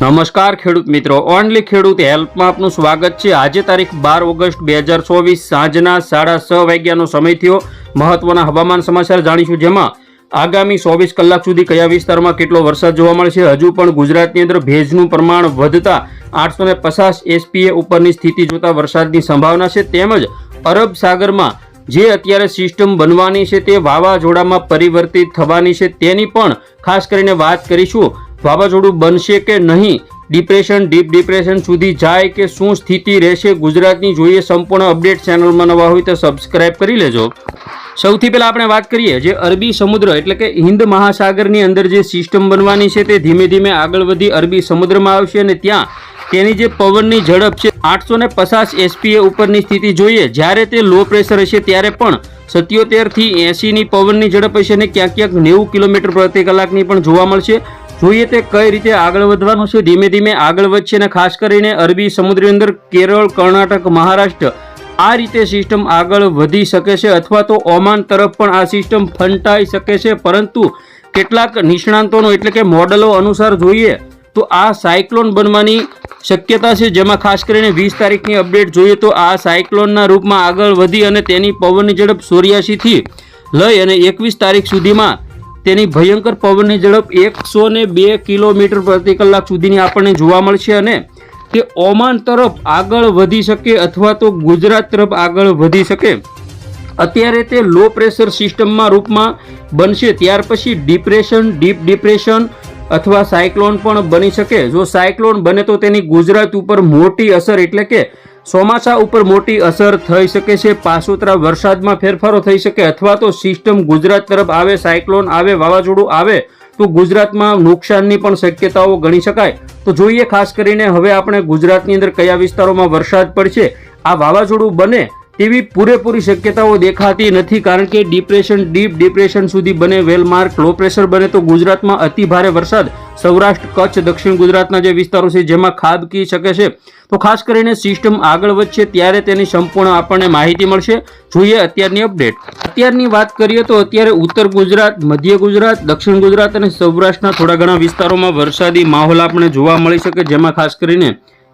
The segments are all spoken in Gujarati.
નમસ્કાર ખેડૂત મિત્રો. ઓનલી ખેડૂત હેલ્પમાં આપનું સ્વાગત છે. આજે તારીખ બાર ઓગસ્ટ બે હજાર ચોવીસ સાંજના સાડા છ વાગ્યાનો સમય થયો. મહત્વના હવામાન સમાચાર જાણીશું જેમાં આગામી ચોવીસ કલાક સુધી કયા વિસ્તારમાં કેટલો વરસાદ જોવા મળશે હજુ પણ ગુજરાતની અંદર ભેજનું પ્રમાણ વધતા આઠસો ને પચાસ એસપીએ ઉપરની સ્થિતિ જોતા વરસાદની સંભાવના છે. તેમજ અરબ સાગરમાં જે અત્યારે સિસ્ટમ બનવાની છે તે વાવાઝોડામાં પરિવર્તિત થવાની છે. તેની પણ ખાસ કરીને વાત કરીશું વાવાઝોડું બનશે કે નહીં? ડિપ્રેશન, ડીપ ડિપ્રેશન સુધી જાય કે શું સ્થિતિ રહેશે? ગુજરાતની જોઈએ સંપૂર્ણ અપડેટ ચેનલમાં નવા હોય તો સબસ્ક્રાઇબ કરી લેજો. સૌથી પહેલાં આપણે વાત કરીએ જે અરબી સમુદ્ર એટલે કે હિન્દ મહાસાગરની અંદર જે સિસ્ટમ બનવાની છે તે ધીમે ધીમે આગળ વધી અરબી સમુદ્રમાં આવશે અને ત્યાં તેની જે પવનની ઝડપ છે આઠસો ને પચાસ એસપીએ ઉપરની સ્થિતિ જોઈએ. જ્યારે તે લો પ્રેશર હશે ત્યારે પણ સત્યોતેરથી એંસીની પવનની ઝડપ હશે અને ક્યાંક ક્યાંક નેવું કિલોમીટર પ્રતિ કલાકની પણ જોવા મળશે. જોઈએ તે કઈ રીતે આગળ વધવાનું છે? ધીમે ધીમે આગળ વધશે અને ખાસ કરીને અરબી સમુદ્રની અંદર કેરળ, કર્ણાટક, મહારાષ્ટ્ર, આ રીતે સિસ્ટમ આગળ વધી શકે છે અથવા તો ઓમાન તરફ પણ આ સિસ્ટમ ફંટાઈ શકે છે. પરંતુ કેટલાક નિષ્ણાંતોનો એટલે કે મોડલો અનુસાર જોઈએ તો આ સાયક્લોન બનવાની શક્યતા છે. જેમાં ખાસ કરીને વીસ તારીખની અપડેટ જોઈએ તો આ સાયક્લોનના રૂપમાં આગળ વધી અને તેની પવનની ઝડપ ચોર્યાસીથી લઈ અને એકવીસ તારીખ સુધીમાં તેની ભયંકર પવનની ઝડપ એકસો ને બે કિલોમીટર પ્રતિ કલાક સુધીની આપણને જોવા મળશે અને તે ઓમાન તરફ આગળ વધી શકે અથવા તો ગુજરાત તરફ આગળ વધી શકે. અત્યારે તે લો પ્રેશર સિસ્ટમમાં રૂપમાં બનશે. ત્યાર પછી ડિપ્રેશન ડીપ ડિપ્રેશન અથવા સાયક્લોન પણ બની શકે. જો સાયક્લોન બને તો તેની ગુજરાત ઉપર મોટી અસર એટલે કે ચોમાસા ઉપર મોટી અસર થઈ શકે છે. પાસોતરા વરસાદમાં ફેરફારો થઈ શકે અથવા તો સિસ્ટમ ગુજરાત તરફ આવે, સાયક્લોન આવે, વાવાઝોડું આવે, તો ગુજરાતમાં નુકસાનની પણ શક્યતાઓ ગણી શકાય. તો જોઈએ ખાસ કરીને હવે આપણે ગુજરાતની અંદર કયા વિસ્તારોમાં વરસાદ પડશે. આ વાવાઝોડું બને તેવી પૂરેપૂરી શક્યતાઓ દેખાતી નથી કારણ કે ડિપ્રેશન ડીપ ડિપ્રેશન સુધી બને વેલમાર્ક લો પ્રેશર બને તો ગુજરાતમાં અતિ ભારે વરસાદ. સૌરાષ્ટ્ર, કચ્છ, દક્ષિણ ગુજરાતના જે વિસ્તારો છે જેમાં ખાબકી શકે છે. તો ખાસ કરીને સિસ્ટમ આગળ વધશે ત્યારે તેની સંપૂર્ણ આપણને માહિતી મળશે. જોઈએ અત્યારની અપડેટ. અત્યારની વાત કરીએ તો અત્યારે ઉત્તર ગુજરાત, મધ્ય ગુજરાત, દક્ષિણ ગુજરાત અને સૌરાષ્ટ્રના થોડા ઘણા વિસ્તારોમાં વરસાદી માહોલ આપણે જોવા મળી શકે, જેમાં ખાસ કરીને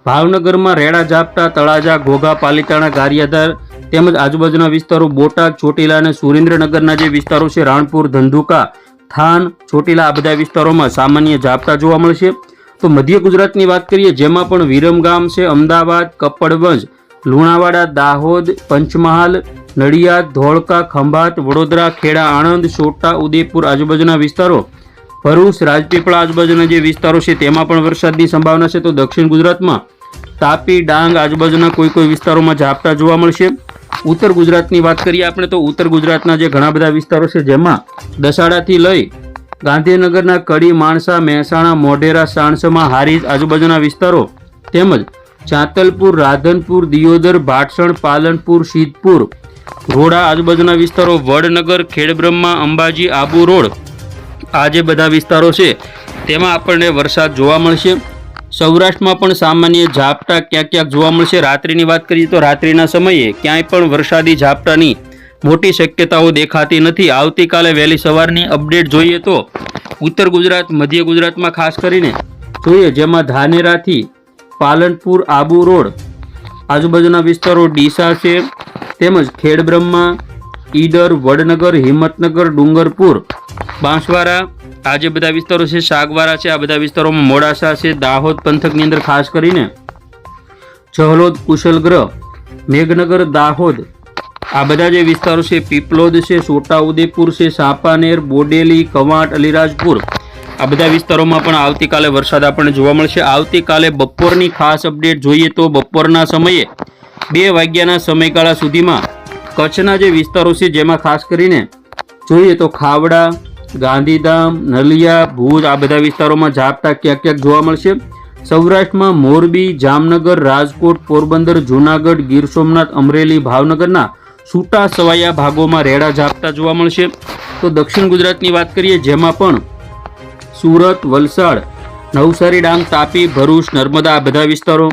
ભાવનગરમાં રેડા ઝાપટા તળાજા ઘોઘા પાલિતાણા ગારિયાધાર તેમજ આજુબાજુના વિસ્તારો બોટાદ, ચોટીલા અને સુરેન્દ્રનગરના જે વિસ્તારો છે, રાણપુર, ધંધુકા, થાન, ચોટીલા, આ બધા વિસ્તારોમાં સામાન્ય ઝાપટા જોવા મળશે. તો મધ્ય ગુજરાતની વાત કરીએ, જેમાં પણ વિરમગામ છે, અમદાવાદ કપડવંજ લુણાવાડા, દાહોદ, પંચમહાલ, નડિયાદ, ધોળકા, ખંભાત, વડોદરા, ખેડા, આણંદ, છોટા, ઉદેપુર આજુબાજુના વિસ્તારો ભરૂચ, રાજપીપળા, આજુબાજુના જે વિસ્તારો છે, તેમાં પણ વરસાદની સંભાવના છે. તો દક્ષિણ ગુજરાતમાં તાપી, ડાંગ, આજુબાજુના કોઈ કોઈ વિસ્તારોમાં ઝાપટા જોવા મળશે. ઉત્તર ગુજરાતની વાત કરીએ આપણે, તો ઉત્તર ગુજરાતના જે ઘણા બધા વિસ્તારો છે, જેમાં દસાડાથી લઈ ગાંધીનગરના કડી, માણસા, મહેસાણા, મોઢેરા, સાણસમા, હારીજ, આજુબાજુના વિસ્તારો તેમજ ચાંતલપુર, રાધનપુર, દિયોદર, ભાટસણ, પાલનપુર, સિદ્ધપુર રોડા આજુબાજુના વિસ્તારો, વડનગર, ખેડબ્રહ્મા, અંબાજી, આબુ રોડ આ જે બધા વિસ્તારો છે, તેમાં આપણને વરસાદ જોવા મળશે. સૌરાષ્ટ્રમાં પણ સામાન્ય ઝાપટા ક્યાંક ક્યાંક જોવા મળશે. રાત્રિની વાત કરીએ તો રાત્રિના સમયે ક્યાંય પણ વરસાદી ઝાપટાની મોટી શક્યતાઓ દેખાતી નથી. આવતીકાલે વહેલી સવારની અપડેટ જોઈએ તો ઉત્તર ગુજરાત, મધ્ય ગુજરાતમાં ખાસ કરીને જોઈએ જેમાં ધાનેરાથી પાલનપુર, આબુ રોડ, આજુબાજુના વિસ્તારો ડીસા છે, તેમજ ખેડબ્રહ્મા, ઈડર, વડનગર, હિંમતનગર, ડુંગરપુર બાંસવાડા આ જે બધા વિસ્તારો છે શાકવારા છે. આ બધા વિસ્તારોમાં મોડાસા છે, દાહોદ પંથકની અંદર ખાસ કરીને. ચહલોદ કુશલગ્રહ, મેઘનગર, દાહોદ. આ બધા જે વિસ્તારો છે, પીપલોદ છે, છોટાઉદેપુર છે, સાપાનેર, બોડેલી, કવાંટ, અલીરાજપુર. આ બધા વિસ્તારોમાં પણ આવતીકાલે વરસાદ આપણને જોવા મળશે. આવતીકાલે બપોરની ખાસ અપડેટ જોઈએ તો બપોરના સમયે બે વાગ્યાના સમયગાળા સુધીમાં કચ્છના જે વિસ્તારો છે, જેમાં ખાસ કરીને જોઈએ તો ખાવડા ગાંધીધામ, નલિયા, ભુજ આ બધા વિસ્તારોમાં ઝાપટા ક્યાંક ક્યાંક જોવા મળશે. સૌરાષ્ટ્રમાં મોરબી, જામનગર, રાજકોટ, પોરબંદર, જૂનાગઢ, ગીર સોમનાથ, અમરેલી, ભાવનગરના છૂટા સવાયા ભાગોમાં રેડા ઝાપટા જોવા મળશે. તો દક્ષિણ ગુજરાતની વાત કરીએ, જેમાં પણ સુરત, વલસાડ, નવસારી, ડાંગ, તાપી, ભરૂચ, નર્મદા આ બધા વિસ્તારો.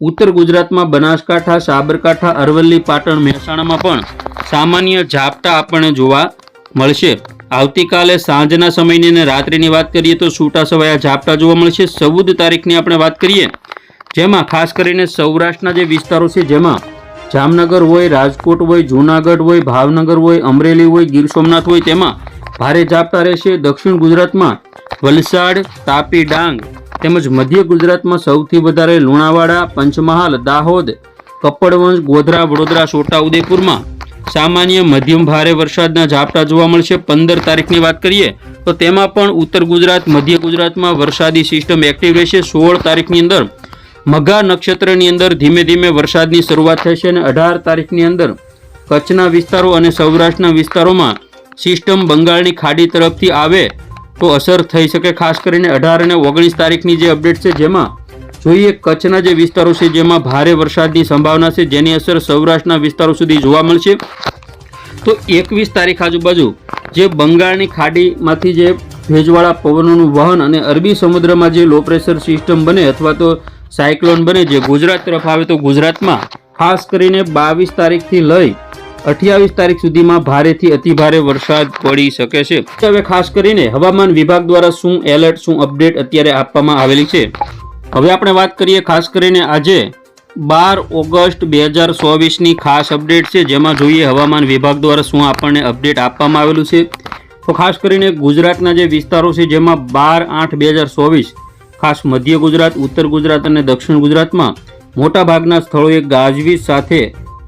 ઉત્તર ગુજરાતમાં બનાસકાંઠા, સાબરકાંઠા, અરવલ્લી, પાટણ, મહેસાણામાં પણ સામાન્ય ઝાપટા આપણને જોવા મળશે. આવતીકાલે સાંજના સમયની અને રાત્રિની વાત કરીએ તો છૂટાછવાયા ઝાપટા જોવા મળશે. ચૌદ તારીખની આપણે વાત કરીએ, જેમાં ખાસ કરીને સૌરાષ્ટ્રના જે વિસ્તારો છે, જેમાં જામનગર હોય, રાજકોટ હોય, જૂનાગઢ હોય, ભાવનગર હોય, અમરેલી હોય, ગીર સોમનાથ હોય, તેમાં ભારે ઝાપટા રહેશે. દક્ષિણ ગુજરાતમાં વલસાડ, તાપી, ડાંગ તેમજ મધ્ય ગુજરાતમાં સૌથી વધારે લુણાવાડા, પંચમહાલ, દાહોદ કપડવંશ ગોધરા, વડોદરા છોટાઉદેપુરમાં સામાન્ય મધ્યમ ભારે વરસાદના ઝાપટા જોવા મળશે. પંદર તારીખની વાત કરીએ, તો તેમાં પણ ઉત્તર ગુજરાત, મધ્ય ગુજરાતમાં વરસાદી સિસ્ટમ એક્ટિવ રહેશે. સોળ તારીખની અંદર મઘા નક્ષત્રની અંદર ધીમે ધીમે વરસાદની શરૂઆત થશે અને અઢાર તારીખની અંદર કચ્છના વિસ્તારો અને સૌરાષ્ટ્રના વિસ્તારોમાં સિસ્ટમ બંગાળની ખાડી તરફથી આવે તો અસર થઈ શકે, ખાસ કરીને અઢાર અને ઓગણીસ તારીખની જે અપડેટ છે, જેમાં જોઈએ, કચ્છના જે વિસ્તારો છે જેમાં ભારે વરસાદની સંભાવના છે, જેની અસર સૌરાષ્ટ્રના વિસ્તારો સુધી જોવા મળશે. તો એકવીસ તારીખ આજુબાજુ જે બંગાળની ખાડીમાંથી જે ભેજવાળા પવનોનું વહન અને અરબી સમુદ્રમાં જે લો પ્રેશર સિસ્ટમ બને અથવા તો સાયક્લોન બને જે ગુજરાત તરફ આવે તો ગુજરાતમાં, ખાસ કરીને બાવીસ તારીખથી લઈ અઠ્યાવીસ તારીખ સુધીમાં ભારેથી અતિભારે વરસાદ પડી શકે છે. હવે ખાસ કરીને હવામાન વિભાગ દ્વારા શું એલર્ટ શું અપડેટ અત્યારે આપવામાં આવેલી છે? હવે આપણે વાત કરીએ ખાસ કરીને આજે બાર ઓગસ્ટ બે હજાર ચોવીસની ખાસ અપડેટ છે, જેમાં જોઈએ હવામાન વિભાગ દ્વારા શું આપણને અપડેટ આપવામાં આવેલું છે. તો ખાસ કરીને ગુજરાતના જે વિસ્તારો છે, જેમાં બાર આઠ બે હજાર ચોવીસ, ખાસ મધ્ય ગુજરાત, ઉત્તર ગુજરાત અને દક્ષિણ ગુજરાતમાં મોટાભાગના સ્થળોએ ગાજવીજ સાથે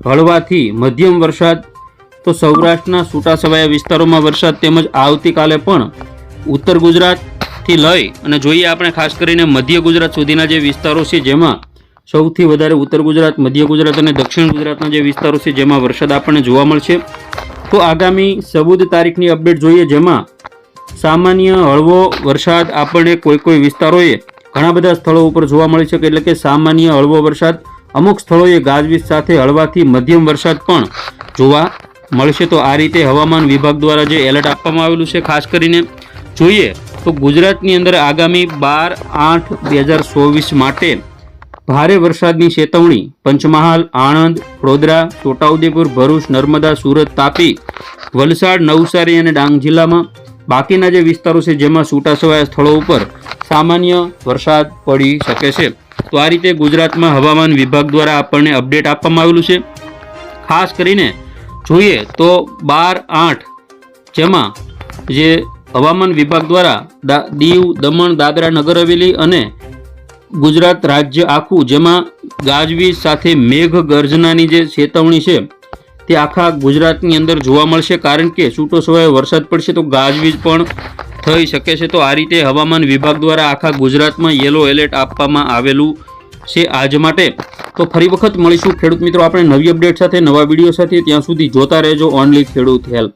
હળવાથી મધ્યમ વરસાદ, તો સૌરાષ્ટ્રના છૂટાછવાયા વિસ્તારોમાં વરસાદ તેમજ આવતીકાલે પણ ઉત્તર ગુજરાતથી લઈ અને જોઈએ આપણે ખાસ કરીને મધ્ય ગુજરાત સુધીના જે વિસ્તારો છે જેમાં સૌથી વધારે ઉત્તર ગુજરાત, મધ્ય ગુજરાત અને દક્ષિણ ગુજરાતના જે વિસ્તારો છે જેમાં વરસાદ આપણને જોવા મળશે. તો આગામી ચૌદ તારીખની અપડેટ જોઈએ જેમાં સામાન્ય હળવો વરસાદ આપણને કોઈ કોઈ વિસ્તારોએ ઘણા બધા સ્થળો ઉપર જોવા મળી શકે, એટલે કે સામાન્ય હળવો વરસાદ અમુક સ્થળોએ ગાજવીજ સાથે હળવાથી મધ્યમ વરસાદ પણ જોવા મળશે. તો આ રીતે હવામાન વિભાગ દ્વારા જે એલર્ટ આપવામાં આવેલું છે, ખાસ કરીને જોઈએ તો ગુજરાતની અંદર આગામી બાર આઠ બે હજાર ચોવીસ માટે ભારે વરસાદની ચેતવણી. પંચમહાલ, આણંદ, વડોદરા, છોટાઉદેપુર, ભરૂચ, નર્મદા, સુરત, તાપી, વલસાડ, નવસારી અને ડાંગ જિલ્લામાં બાકીના જે વિસ્તારો છે જેમાં છૂટાછવાયા સ્થળો ઉપર સામાન્ય વરસાદ પડી શકે છે. તો આ રીતે ગુજરાતમાં હવામાન વિભાગ દ્વારા આપણને અપડેટ આપવામાં આવેલું છે. ખાસ કરીને જોઈએ તો બાર આઠ જેમાં જે હવામાન વિભાગ દ્વારા દીવ, દમણ, દાદરા નગર હવેલી અને ગુજરાત રાજ્ય આખું, જેમાં ગાજવીજ સાથે મેઘ ગર્જનાની જે ચેતવણી છે, તે આખા ગુજરાતની અંદર જોવા મળશે. કારણ કે છૂટો છવાયો વરસાદ પડશે તો ગાજવીજ પણ થઈ શકે છે. તો આ રીતે હવામાન વિભાગ દ્વારા આખા ગુજરાતમાં યલો એલર્ટ આપવામાં આવેલું છે આજ માટે. તો ફરી વખત મળીશું ખેડૂત મિત્રો. આપણે નવી અપડેટ સાથે, નવા વીડિયો સાથે ત્યાં સુધી જોતા રહેજો. ઓનલી ખેડૂત હેલ્પ.